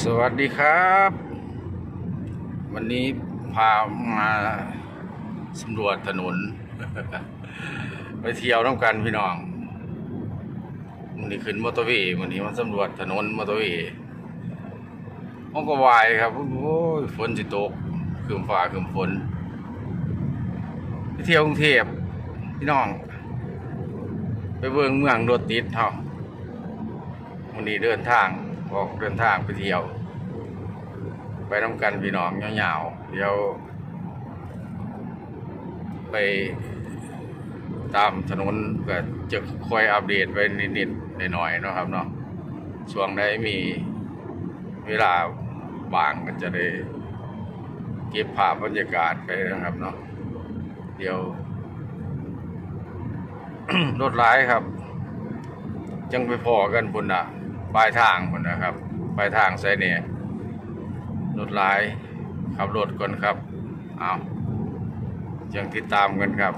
สวัสดีครับ วันนี้พามาสำรวจถนน ไปเที่ยวน้ำกันพี่น้องวันนี้ขึ้นมอเตอร์เวย์วันนี้มาสำรวจถนนมอเตอร์เวย์ห้องก็วายครับโอ้ยฝนสิตกคืมฟ้าคืมฝนไปเที่ยวกรุงเทพพี่น้อง ไปเบิ่งเมืองรถติดเฮาวันนี้เดินทาง ออกเดินทางไปเที่ยว ไปน้ำกันพี่น้องยาวๆเดี๋ยว ไปตามถนนก็จะคอยอัปเดตไปนิดๆหน่อยๆนะครับเนาะช่วงได้มีเวลาบางก็จะได้เก็บภาพบรรยากาศไปนะครับเนาะเดี๋ยวรถร้ายครับ จังไปพอกันพุ่นอะ ปลายทางคนนะครับปลายทางไซเนี่ยรถหลายขับรถก่อนครับ เอาจังติดตามกันครับ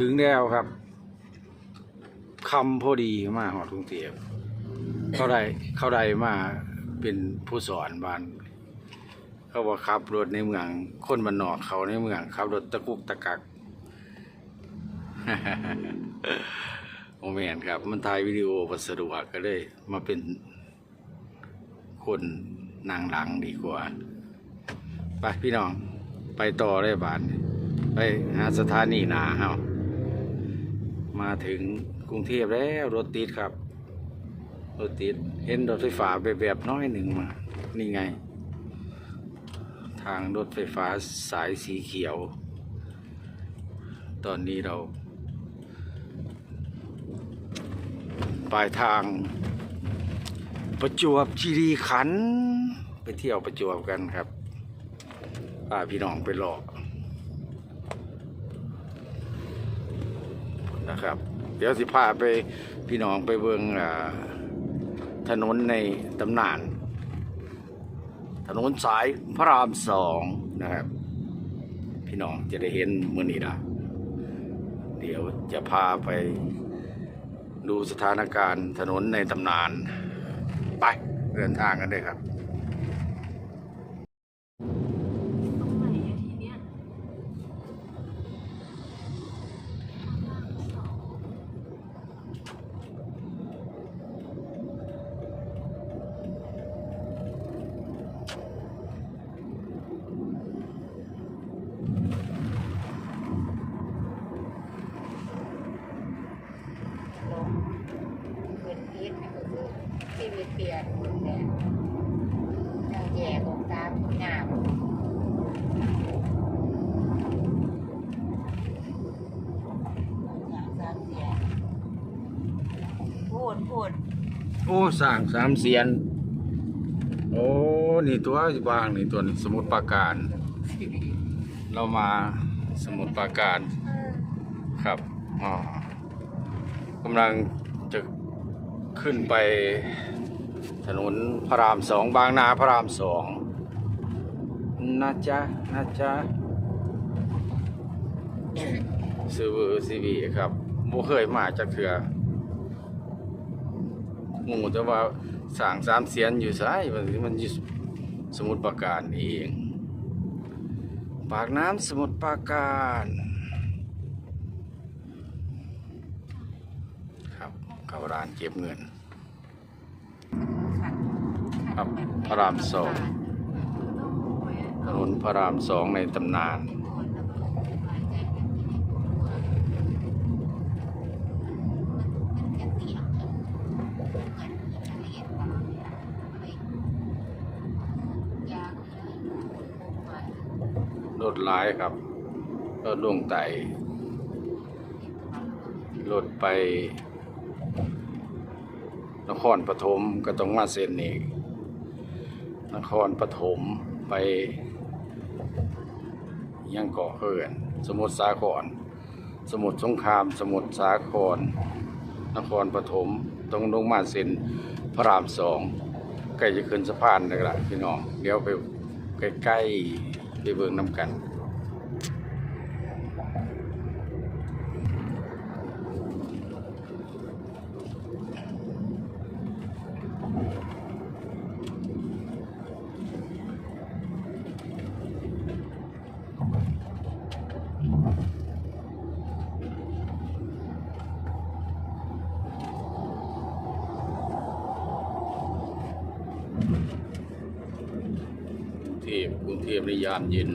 ถึงแล้วครับคำพอดีมาหอดกรุงเทพเขาได้เขาได้มาเป็นผู้สอนบ้านเขาว่าขับรถในเมือง คนบ้านนอกเขาในเมืองขับรถตะกุกตะกักโมเมนครับ มันถ่ายวิดีโอมันสะดวกก็เลย มาเป็นคนนางหลังดีกว่า ไปพี่น้อง ไปต่อได้บานไปหาสถานีนาเฮา มาถึงกรุงเทพแล้วรถติดครับ รถติดเห็นรถไฟฟ้าแบบน้อยหนึ่งมา นี่ไง ทางรถไฟฟ้าสายสีเขียว ตอนนี้เรา ปลายทางประจวบคีรีขัน ไปเที่ยวประจวบกันครับพาพี่น้องไปหลอก นะครับ เดี๋ยวสิพาไปพี่น้องไปเบิงถนนในตำนาน ถนนสายพระรามสองนะครับ พี่น้องจะได้เห็นมือนี้ละเดี๋ยวจะพาไปดูสถานการณ์ถนนในตำนาน ไปเดินทางกันเลยครับ ตรงไหนอะทีเนี้ย โอ้สร้างสามเสียน โอ้นี่ตัวสิบางนี่ตัวนี้สมุดปราการ เรามาสมุดปราการครับอ๋อกำลังจะขึ้นไปถนนพระรามสองบางนาพระรามสองนะจ๊ะนะจ๊ะซื้อเวอร์ซีวีครับบ่เคยมาจากเถือ งูแต่ว่าสั่งสามเสียนอยู่ไสมันมันอยู่สมุดปราการเอง ปากน้ำสมุทรปราการครับเข้าร้านเก็บเงิน ครับพระรามสองถนนพระรามสองในตำนาน รถ หลายครับรถลงไต่รถไป นครปฐมก็ต้องมาเส้นนี้นครปฐมไป ยังเกาะเขื่อน สมุทรสาคร สมุทรสงคราม สมุทรสาคร นครปฐมต้องลงมาเส้นพระรามสองใกล้จะขึ้นสะพานเลยล่ะพี่น้องเดี๋ยวไปใกล้ๆไปเบิ่งน้ำกัน กรุงเทพกรุงเทพในยามเย็น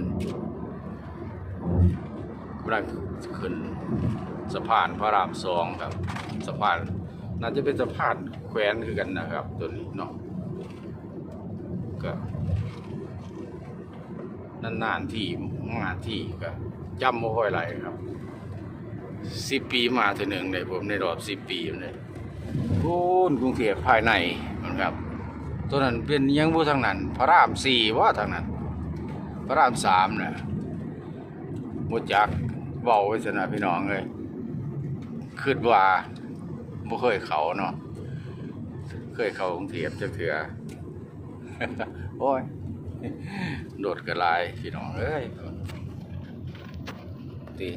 กำลังขึ้นสะพานพระรามสองครับสะพานน่าจะเป็นสะพานแขวนคือกันนะครับ ตัวนี้เนาะก็นานๆที่มาที่ก็จำไม่ค่อยไหลครับสิบปีมาเทีหนึ่งเลยผมในรอบสิบปีเลยโอ้นกรุงเทพภายในนะครับ ตัวนั้นเป็นยังบูทางนั้น พระรามสี่ว่าทางนั้น พระรามสามน่ะมดจัก เบาไว้สนะพี่น้องเลยคิดว่าบ่เคยเขาเนาะเคยเขากรุงเทพจะเถื่อโอ้ย โดดกระลายพี่น้องเอ้ยตี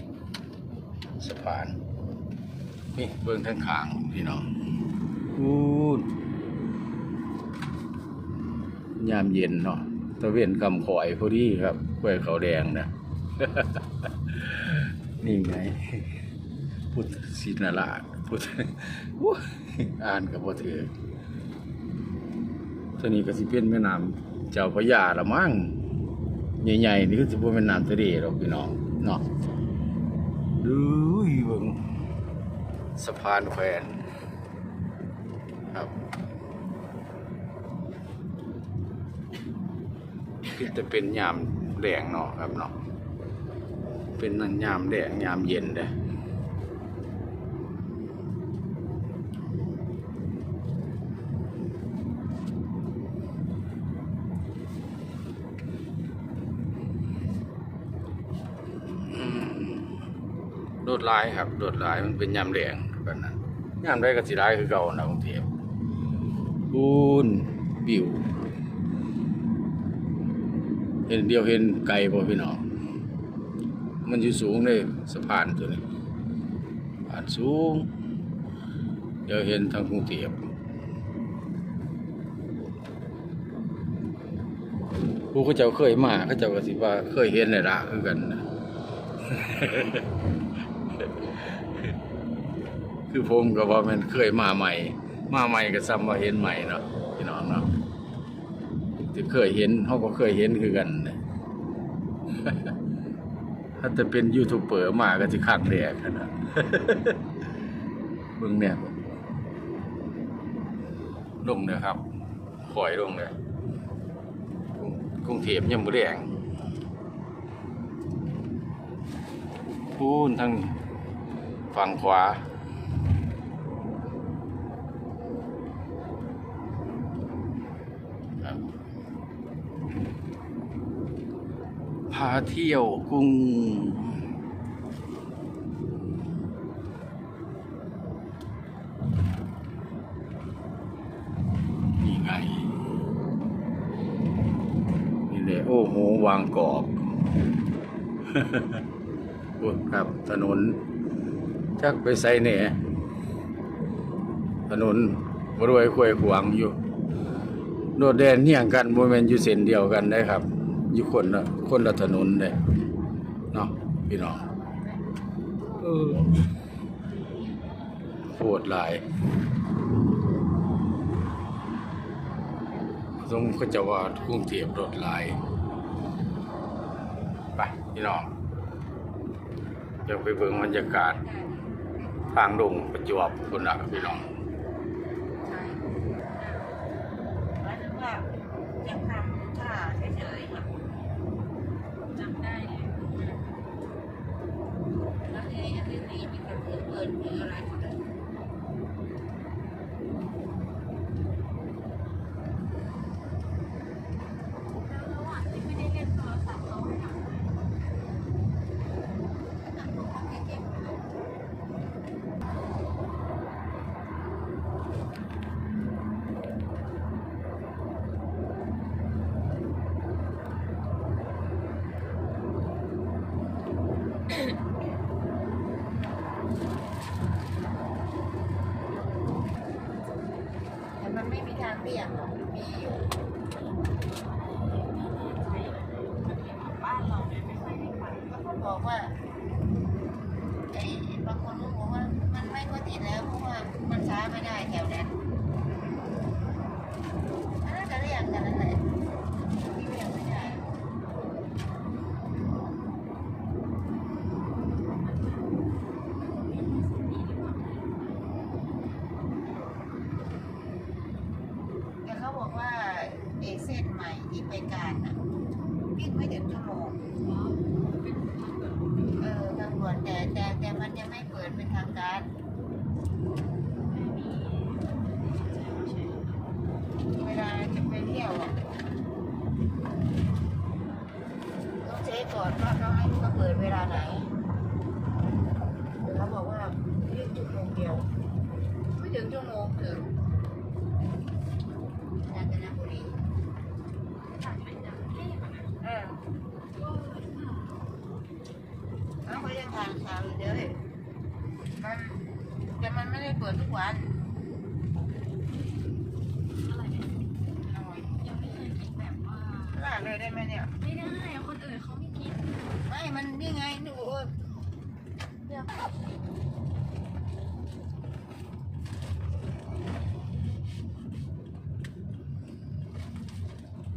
สะพาน นี่เบิ่งทางขางพี่น้องอู้ยามเย็นเนาะตะเวนกำข่อยพอดีครับกล้วยเขาแดงนะ นี่ไง พุทธศินราชพุทธอุ๊ยอ่านกับบ่ถือตัวนี้ก็สิเป็นแม่น้ำเจ้าพระยาละมั้งใหญ่ๆนี่ก็สิบ่แม่น้ำทะเลหรอกพี่น้องเนาะดูยเบิ่งสะพานแขวนครับคือจะเป็นยามแดงเนาะครับเนาะ เป็นนั่นยามแดงยามเย็นเด้ออืมรถลายครับรถลายมันเป็นยามแดงแบบนั้นยามได้ก็สิลายคือเก่านะกรุงเทพบูนบิวเห็นเดียวเห็นไกลบ่พี่น้อง มันอยู่สูงเลยสะพานตัวนี้ผ่านสูง เดี๋ยวเห็นทางกรุงเทพผู้เขาเจ้าเคยมาเขาเจ้าก็สิว่าเคยเห็นในละคือกันนะคือผมก็ว่ามันเคยมาใหม่ มาใหม่ก็ซ้ำว่าเห็นใหม่เนาะพี่น้องเนาะที่เคยเห็นเขาก็เคยเห็นคือกันนะ ถ้าจะเป็นยูทูบเบอร์มาก็จะขักแดกนะเบิ่งเนี่ยลงเนี่ยครับคอยลงเลยกรุงกรุงเทพยังบ่แดงพูนทางฝั่งขวาาเที่ยวกรุง นี่ไง นี่เลยโอ้โห วางกรอบโอ้ครับถนน จักไปใส่เนี่ยถนนบรวยควยขวางอยู่ โดดแดนเหี่ยงกันโมเมนอยู่เส้นเดียวกันได้ครับ อยู่คนละคนละถนนเลยเนาะพี่น้องเออโหดหลายสมก็จะว่ากรุงเทพรถหลายไปพี่น้องเดี๋ยวไปเบิ่งบรรยากาศทางลงประจวบคุณนะพี่น้องหมายถึงว่ายังทำท่าเฉยๆแบบจำ ได้เลยแล้วทีนี้ที่สี่มีคนอื่นเปิดหรืออะไรหมดเลย แล้วระหว่างที่ไม่ได้เล่นโทรศัพท์เขาให้ทำอะไร นั่งดูเขาเก่งๆไปเลย แต่มัน ไม่มีทางเบี่ยงหรอกมีอยู่ บ้านเราเนี่ยไม่ค่อยได้ไป แล้วก็บอกว่าไอ้บางคนก็บอกว่ามันไม่ก็ติดแล้วเพราะว่ามันช้าไม่ได้แถวนั้นอันนั้นก็เรียกกันนั่นแหละที่เรียกไม่ได้แต่เขาบอกว่าเอเส้นใหม่ที่ไปการน่ะวิ่ง ไม่ถึงชั่วโมงเออตำรวจแต่แต่แต่มันยังไม่เปิดเป็นทางการเวลาจะไปเที่ยวอะต้องเช็คก่อนว่าเขาให้เขาเปิดเวลาไหนเขาบอกว่าเรียกชั่วโมงเดียว ไม่ถึงชั่วโมงถึงกาญจนบุรี จากไหนจากเทพอะนะ เออเอา เขายังทางเช้าอยู่เด้อมันแต่มันไม่ได้เปิดทุกวันอะไรเนี่ยเอาไว้ยังไม่เคยกินแบบว่าลาดเลยได้ไหมเนี่ย ไม่ได้คนอื่นเขาไม่กินไม่ มันนี่ไงหนูเดี๋ยว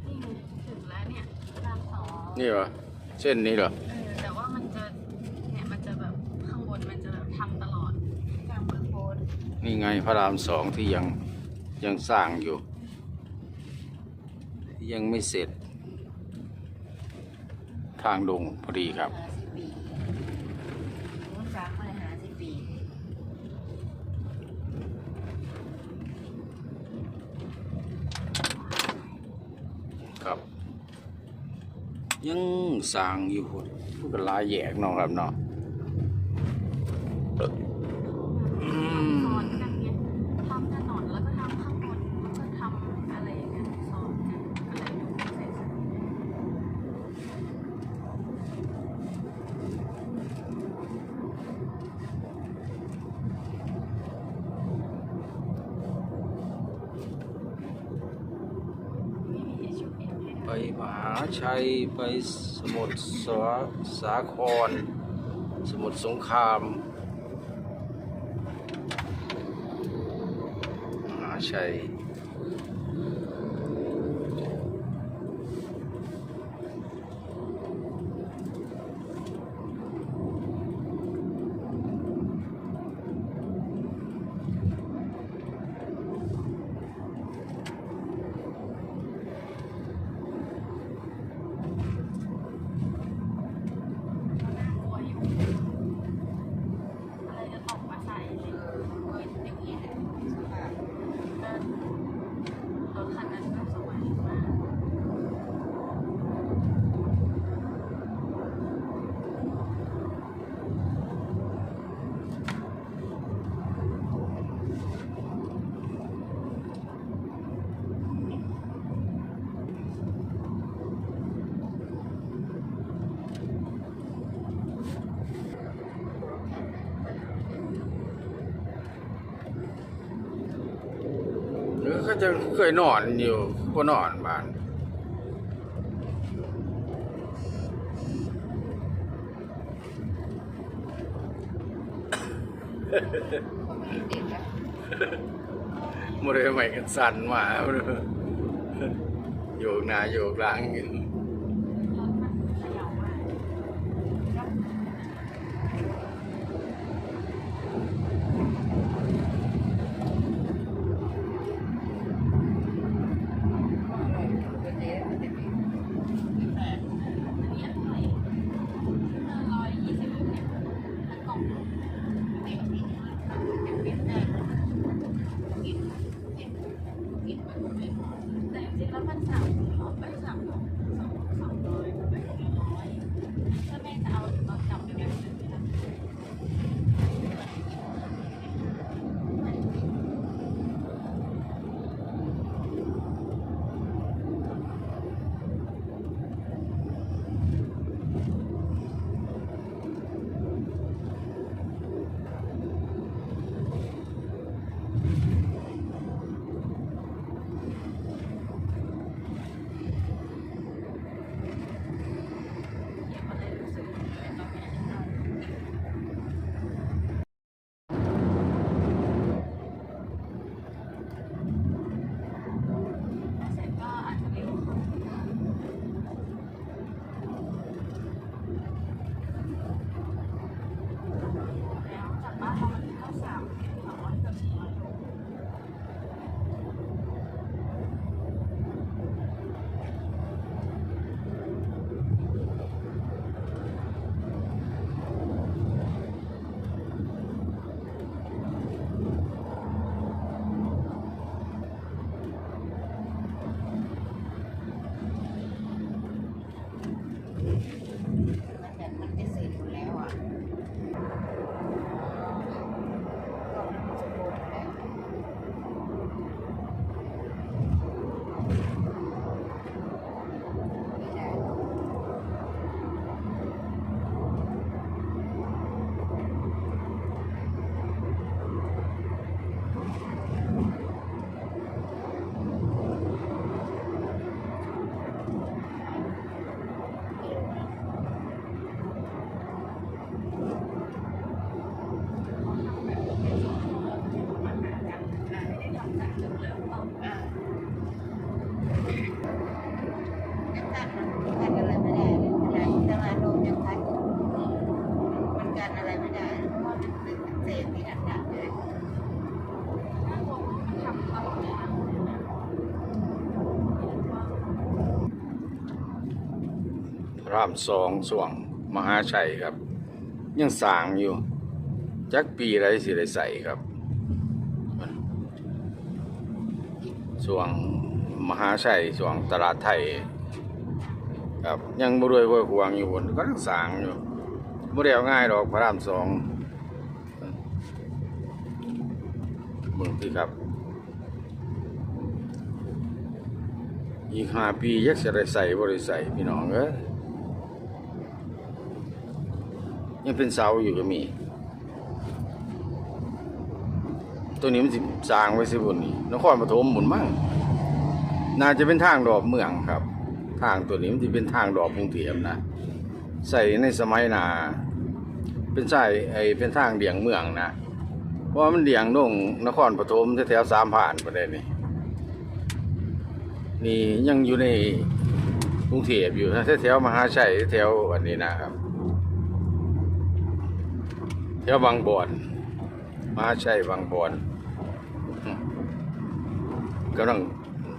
นี่ไงถึงแล้วเนี่ยรามสองนี่เหรอ เส้นนี้เหรอ พระรามสองที่ยังยังสร้างอยู่ ยังไม่เสร็จ ทางลงพอดีครับครับ ยังสร้างอยู่พุ่นก็ลายแยกเนาะครับเนาะอืม ซ้อนกันไงทำถนนแล้วก็ทำข้างบนแล้วก็ทำอะไรอย่างเงี้ยซ้อนกันก็เลยดูไม่เสร็จสักที ไม่มี HUM ให้ ไป ด้วย มหาชัยไปสมุทรสาสาคร สมุทรสงคราม มหาชัย น่ากลัวอยู่ อะไรจะตกมาใส่อะไร เออมันก็อย่างนี้แหละสภาพ เดิน ก็ จะเคยนอนอยู่ก็นอนบ้านก็ไม่ได้ติดนะบ่ได้ใหม่กันสั่นมาโยกหน้าโยกหลังอยู่ รถมันเขย่ามาก เป็นเด็กมันจะมีมีแปด อันนี้เท่าไหร่ร้อยยี่สิบเนี่ยทั้งกล่อง เด็กที่จะเป็นได้กินกินกินไปหมดเลย แต่ จริงๆแามสองสว่างมหาชัยครับ ยังสางอยู่ จักปีไรสิได้ใส่ครับส่วงมหาชัยส่วงตลาดไทยครับยังบ่รวยห้วยหวงอยู่บนก็ยังสางอยู่บ่ได้เอาง่ายดอกพระรามสองเบิ่งสิครับ อีกห้าปียักจะได้ใส่บ่ได้ใส่พี่น้องเอ้ย ยังเป็นเสาอยู่ก็มี ตัวนี้มันสิสร้างไว้สิบุญนี่นครปฐมหมุนมั่งน่าจะเป็นทางดอกเมืองครับ ทางตัวนี้มันจะเป็นทางดอกกรุงเทพนะใส่ในสมัยนาเป็นใส่ไอเป็นทางเดี่ยงเมืองนะเพราะมันเดี่ยงลงนครปฐมแถวสามผ่านประเด็นนี้นี่ยังอยู่ในกรุงเทพอยู่นะแถวมหาชัยแถวอันนี้นะครับ แถวบางบอนมาใช่บางบอนกำลัง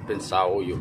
เป็นเสาอยู่